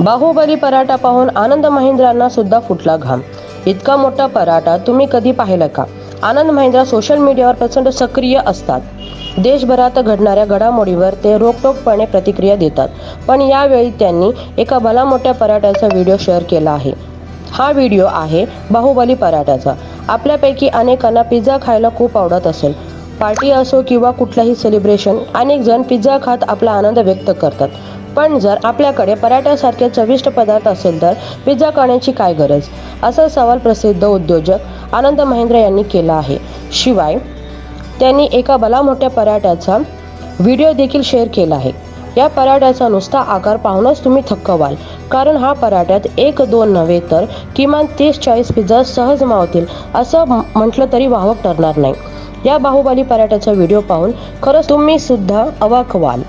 बाहुबली पराठा पाहून आनंद महिंद्रांना सुद्धा फुटला घाम. इतका मोठा पराठा तुम्ही कधी पाहिला का? आनंद महिंद्रा सोशल मीडियावर प्रचंड सक्रिय असतात. देशभरात घडणाऱ्या घडामोडीवर ते रोखटोकपणे प्रतिक्रिया देतात. पण यावेळी त्यांनी एका भला मोठ्या पराठ्याचा व्हिडिओ शेअर केला आहे. हा व्हिडिओ आहे बाहुबली पराठ्याचा. आपल्यापैकी अनेकांना पिझ्झा खायला खूप आवडत असेल. पार्टी असो किंवा कुठलाही सेलिब्रेशन अनेक जण पिझ्झा खात आपला आनंद व्यक्त करतात. पण जर आपल्याकडे पराठ्यासारखे चविष्ट पदार्थ असेल तर पिझ्झा खाण्याची काय गरज? असा सवाल प्रसिद्ध उद्योजक आनंद महेंद्र यांनी केला आहे. शिवाय त्यांनी एका भला मोठ्या पराठ्याचा व्हिडिओ देखील शेअर केला आहे. या पराठ्याचा नुसता आकार पाहूनच तुम्ही थक्क व्हाल. कारण हा पराठ्यात एक दोन नव्हे तर किमान तीस चाळीस पिझ्झा सहज मावतील असं म्हटलं तरी वाहक ठरणार नाही. या बाहुबली पराठ्याचा व्हिडिओ पाहून खरंच तुम्ही सुद्धा अवाक व्हाल.